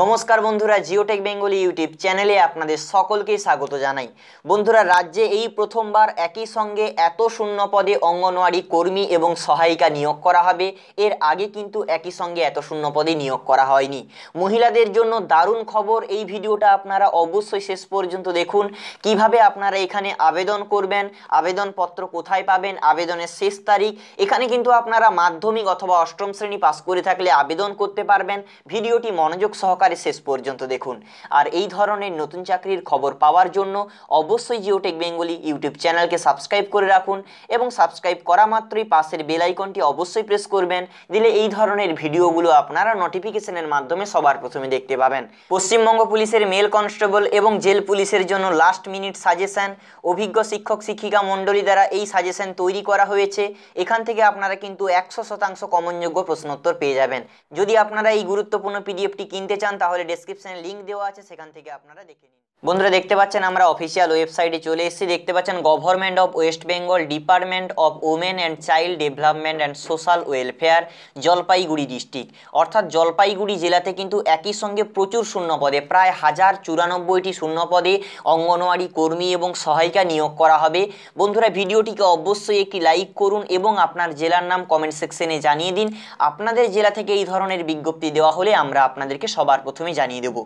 নমস্কার বন্ধুরা, Geotech Bengali YouTube চ্যানেলে আপনাদের সকলকে স্বাগত জানাই। বন্ধুরা, রাজ্যে এই প্রথমবার একই সঙ্গে এত শূন্য পদে অঙ্গনওয়াড়ি কর্মী এবং সহায়িকা নিয়োগ করা হবে। এর আগে কিন্তু একই সঙ্গে এত শূন্য পদে নিয়োগ করা হয়নি। মহিলাদের জন্য দারুণ খবর, এই ভিডিওটা আপনারা অবশ্যই শেষ পর্যন্ত দেখুন। কীভাবে আপনারা এখানে আবেদন করবেন, আবেদনপত্র কোথায় পাবেন, আবেদনের শেষ তারিখ, এখানে কিন্তু আপনারা মাধ্যমিক অথবা অষ্টম শ্রেণি পাস করে থাকলে আবেদন করতে পারবেন। ভিডিওটি মনোযোগ সহকারে শেষ পর্যন্ত দেখুন। আর এই ধরনের নতুন চাকরির খবর পাওয়ার জন্য অবশ্যই জিওটেক বেঙ্গলি ইউটিউব চ্যানেলকে সাবস্ক্রাইব করে রাখুন এবং সাবস্ক্রাইব করা মাত্রই পাশের বেল আইকনটি অবশ্যই প্রেস করবেন, দিলে এই ধরনের ভিডিওগুলো আপনারা নোটিফিকেশনের মাধ্যমে সবার প্রথমে দেখতে পাবেন। পশ্চিমবঙ্গ পুলিশের মেল কনস্টেবল এবং জেল পুলিশের জন্য লাস্ট মিনিট সাজেশন অভিজ্ঞ শিক্ষক শিক্ষিকা মণ্ডলী দ্বারা এই সাজেশন তৈরি করা হয়েছে। এখান থেকে আপনারা কিন্তু একশো শতাংশ কমনযোগ্য প্রশ্নোত্তর পেয়ে যাবেন। যদি আপনারা এই গুরুত্বপূর্ণ পিডিএফটি কিনতে চান তাহলে ডিসক্রিপশানে লিঙ্ক দেওয়া আছে সেখান থেকে আপনারা দেখে নিন। বন্ধুরা দেখতে পাচ্ছেন আমরা অফিসিয়াল ওয়েবসাইটে চলে এসেছি। দেখতে পাচ্ছেন government of West Bengal department of women and child development and social welfare Jalpaiguri district অর্থাৎ জলপাইগুড়ি জেলাতে কিন্তু একই সঙ্গে প্রচুর শূন্যপদে, প্রায় হাজার চুরানব্বইটি শূন্যপদে অঙ্গনওয়াড়ি কর্মী এবং সহায়িকা নিয়োগ করা হবে। বন্ধুরা ভিডিওটিকে অবশ্যই একটি লাইক করুন এবং আপনার জেলার নাম কমেন্ট সেকশনে জানিয়ে দিন। আপনাদের জেলা থেকে এই ধরনের বিজ্ঞপ্তি দেওয়া হলে আমরা আপনাদেরকে সবার প্রথমে জানিয়ে দেব।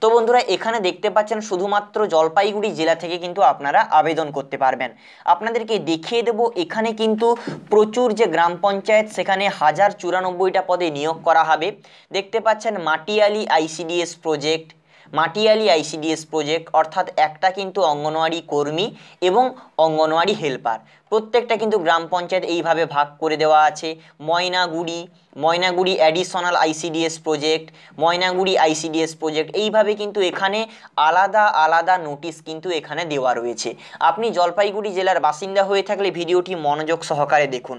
তো বন্ধুরা এখানে দেখতে পাচ্ছেন শুধুমাত্র জলপাইগুড়ি জেলা থেকে কিন্তু আপনারা আবেদন করতে পারবেন। আপনাদেরকে দেখিয়ে দেব, এখানে কিন্তু প্রচুর যে গ্রাম পঞ্চায়েত, সেখানে হাজার চুরানব্বইটা পদে নিয়োগ করা হবে। দেখতে পাচ্ছেন Matiali ICDS project Matiali ICDS project, অর্থাৎ একটা কিন্তু অঙ্গনওয়াড়ি কর্মী এবং অঙ্গনওয়াড়ি হেল্পার। প্রত্যেকটা কিন্তু গ্রাম পঞ্চায়েত এইভাবে ভাগ করে দেওয়া আছে। Maynaguri Maynaguri additional ICDS project, Maynaguri ICDS project, এইভাবে কিন্তু এখানে আলাদা আলাদা নোটিশ কিন্তু এখানে দেওয়া রয়েছে। আপনি জলপাইগুড়ি জেলার বাসিন্দা হয়ে থাকলে ভিডিওটি মনোযোগ সহকারে দেখুন।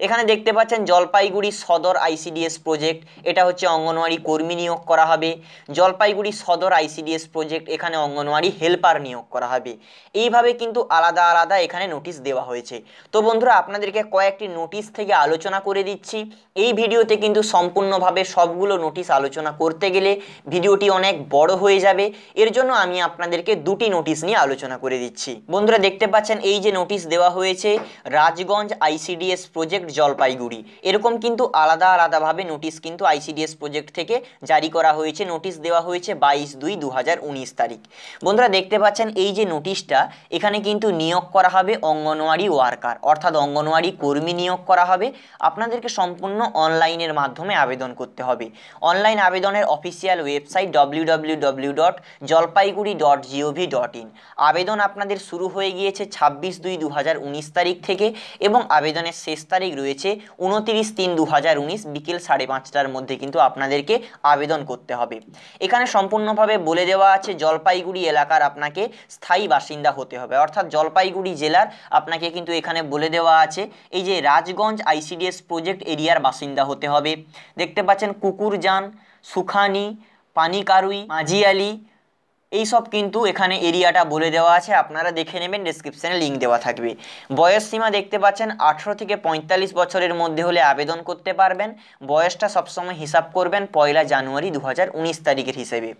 এখানে দেখতে পাচ্ছেন জলপাইগুড়ি সদর আইসিডিএস প্রজেক্ট। এটা হচ্ছে অঙ্গনওয়াড়ি কর্মী নিয়োগ করা হবে। জলপাইগুড়ি সদর আইসিডিএস প্রজেক্ট, এখানে অঙ্গনওয়াড়ি হেল্পার নিয়োগ করা হবে। এইভাবে কিন্তু আলাদা আলাদা এখানে নোটিশ দেওয়া হয়েছে। তো বন্ধুরা, আপনাদেরকে কয়েকটি নোটিশ থেকে আলোচনা করে দিচ্ছি। এই ভিডিওতে কিন্তু সম্পূর্ণভাবে সবগুলো নোটিশ আলোচনা করতে গেলে ভিডিওটি অনেক বড় হয়ে যাবে। এর জন্য আমি আপনাদেরকে দুটি নোটিশ নিয়ে আলোচনা করে দিচ্ছি। বন্ধুরা, দেখতে পাচ্ছেন এই যে নোটিশ দেওয়া হয়েছে, রাজগঞ্জ আইসিডিএস প্রজেক্ট জলপাইগুড়ি এরকম কিন্তু আলাদা আলাদাভাবে নোটিশ কিন্তু আইসিডিএস প্রজেক্ট থেকে জারি করা হয়েছে। নোটিশ দেওয়া হয়েছে বাইশ দুই দু তারিখ। বন্ধুরা, দেখতে পাচ্ছেন এই যে নোটিশটা এখানে কিন্তু নিয়োগ করা হবে অঙ্গনওয়াড়ি ওয়ার্কার অর্থাৎ অঙ্গনওয়াড়ি কর্মী নিয়োগ করা হবে। আপনাদেরকে সম্পূর্ণ অনলাইনের মাধ্যমে আবেদন করতে হবে। অনলাইন আবেদনের official website W dot Jalpaiguri dot GOV dot in আবেদন আপনাদের শুরু হয়ে গিয়েছে ছাব্বিশ দুই দু তারিখ থেকে এবং আবেদনের শেষ তারিখ রয়েছে। উনতিরিশ তিন দু বিকেল সাড়ে পাঁচটার মধ্যে কিন্তু আপনাদেরকে আবেদন করতে হবে। এখানে সম্পূর্ণভাবে বলে দেওয়া আছে, জলপাইগুড়ি এলাকার আপনাকে স্থায়ী বাসিন্দা হতে হবে। অর্থাৎ জলপাইগুড়ি জেলার আপনাকে কিন্তু এখানে বলে দেওয়া আছে, এই যে রাজগঞ্জ আইসিডিএস প্রজেক্ট এরিয়ার বাসিন্দা হতে হবে। দেখতে পাচ্ছেন কুকুরজান, সুখানি, পানিকারুই মাঝিয়ালি এইসব কিন্তু এখানে এরিয়াটা বলে দেওয়া আছে। আপনারা দেখে নেবেন ডিসক্রিপশানে লিঙ্ক দেওয়া থাকবে। বয়স সীমা দেখতে পাচ্ছেন, আঠেরো থেকে পঁয়তাল্লিশ বছরের মধ্যে হলে আবেদন করতে পারবেন। বয়সটা সবসময় হিসাব করবেন, পয়লা জানুয়ারি দু হাজার উনিশ তারিখের হিসেবে।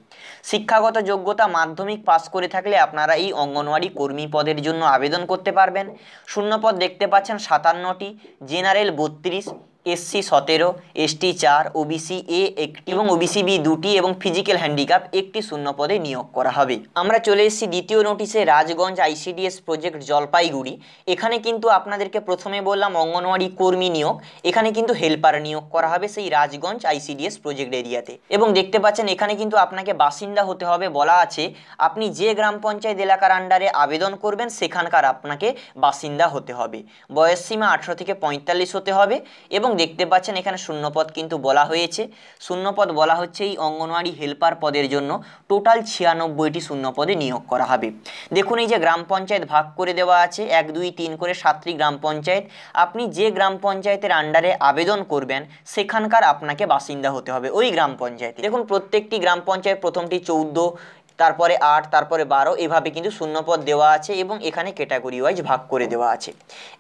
শিক্ষাগত যোগ্যতা মাধ্যমিক পাস করে থাকলে আপনারা এই অঙ্গনওয়াড়ি কর্মী পদের জন্য আবেদন করতে পারবেন। শূন্যপদ দেখতে পাচ্ছেন সাতান্নটি জেনারেল বত্রিশ এসসি সতেরো এসটি চার ওবিসি এ একটি এবং ওবিসি বি দুটি এবং ফিজিক্যাল হ্যান্ডিক্যাপ একটি শূন্য পদে নিয়োগ করা হবে। আমরা চলে এসেছি দ্বিতীয় নোটিশে, রাজগঞ্জ আইসিডিএস প্রজেক্ট জলপাইগুড়ি। এখানে কিন্তু আপনাদেরকে প্রথমে বললাম অঙ্গনওয়াড়ি কর্মী নিয়োগ। এখানে কিন্তু হেল্পার নিয়োগ করা হবে সেই রাজগঞ্জ আইসিডিএস প্রজেক্ট এরিয়াতে। এবং দেখতে পাচ্ছেন এখানে কিন্তু আপনাকে বাসিন্দা হতে হবে। বলা আছে, আপনি যে গ্রাম পঞ্চায়েত এলাকার আন্ডারে আবেদন করবেন, সেখানকার আপনাকে বাসিন্দা হতে হবে। বয়স সীমা আঠেরো থেকে পঁয়তাল্লিশ হতে হবে এবং দেখতে পাচ্ছেন, এখানে শূন্যপদ কিন্তু বলা হয়েছে। শূন্যপদ বলা হচ্ছে এই অঙ্গনওয়াড়ি হেল্পার পদের জন্য টোটাল ছিয়ানব্বইটি শূন্যপদে নিয়োগ করা হবে। দেখুন, এই যে গ্রাম পঞ্চায়েত ভাগ করে দেওয়া আছে, এক, দুই, তিন করে সাতটি গ্রাম পঞ্চায়েত। আপনি যে গ্রাম পঞ্চায়েতের আন্ডারে আবেদন করবেন, সেখানকার আপনাকে বাসিন্দা হতে হবে, ওই গ্রাম পঞ্চায়েতে। দেখুন, প্রত্যেকটি গ্রাম পঞ্চায়েত প্রথমটি চৌদ্দ তারপরে আট, তারপরে বারো, এভাবে কিন্তু শূন্য পদ দেওয়া আছে এবং এখানে ক্যাটাগরি ওয়াইজ ভাগ করে দেওয়া আছে।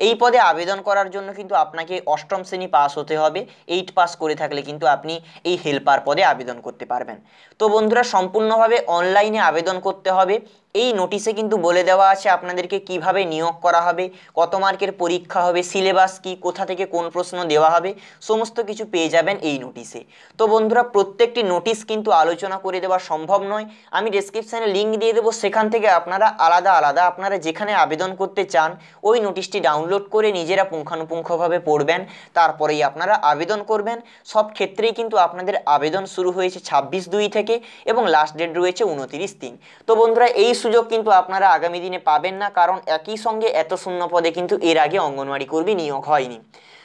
এই পদে আবেদন করার জন্য কিন্তু আপনাকে অষ্টম শ্রেণি পাস হতে হবে। এইট পাস করে থাকলে কিন্তু আপনি এই হেল্পার পদে আবেদন করতে পারবেন। তো বন্ধুরা, সম্পূর্ণভাবে অনলাইনে আবেদন করতে হবে। এই নোটিশে কিন্তু বলে দেওয়া আছে আপনাদেরকে কীভাবে নিয়োগ করা হবে, কত মার্কের পরীক্ষা হবে সিলেবাস কি, কোথা থেকে কোন প্রশ্ন দেওয়া হবে, সমস্ত কিছু পেয়ে যাবেন এই নোটিশে তো বন্ধুরা, প্রত্যেকটি নোটিশ কিন্তু আলোচনা করে দেওয়া সম্ভব নয়। আমি ডেসক্রিপশানে লিঙ্ক দিয়ে দেবো, সেখান থেকে আপনারা আলাদা আলাদা আপনারা যেখানে আবেদন করতে চান, ওই নোটিশটি ডাউনলোড করে নিজেরা পুঙ্খানুপুঙ্খভাবে পড়বেন, তারপরেই আপনারা আবেদন করবেন। সব ক্ষেত্রেই কিন্তু আপনাদের আবেদন শুরু হয়েছে ছাব্বিশ দুই থেকে এবং লাস্ট ডেট রয়েছে উনতিরিশ তিন। তো বন্ধুরা, এই সুযোগ কিন্তু আপনারা আগামী দিনে পাবেন না, কারণ একই সঙ্গে এত শূন্য পদে কিন্তু এর আগে অঙ্গনওয়াড়ি কর্মী নিয়োগ হয়নি।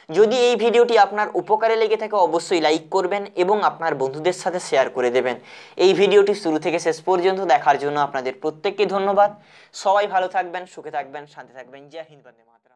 যদি এই ভিডিওটি আপনার উপকারে লেগে থাকে, অবশ্যই লাইক করবেন এবং আপনার বন্ধুদের সাথে শেয়ার করে দেবেন। এই ভিডিওটি শুরু থেকে শেষ পর্যন্ত দেখার জন্য আপনাদের প্রত্যেককে ধন্যবাদ। সবাই ভালো থাকবেন, সুখে থাকবেন, শান্তি থাকবেন। জয় হিন্দ, বন্দে মাতরম।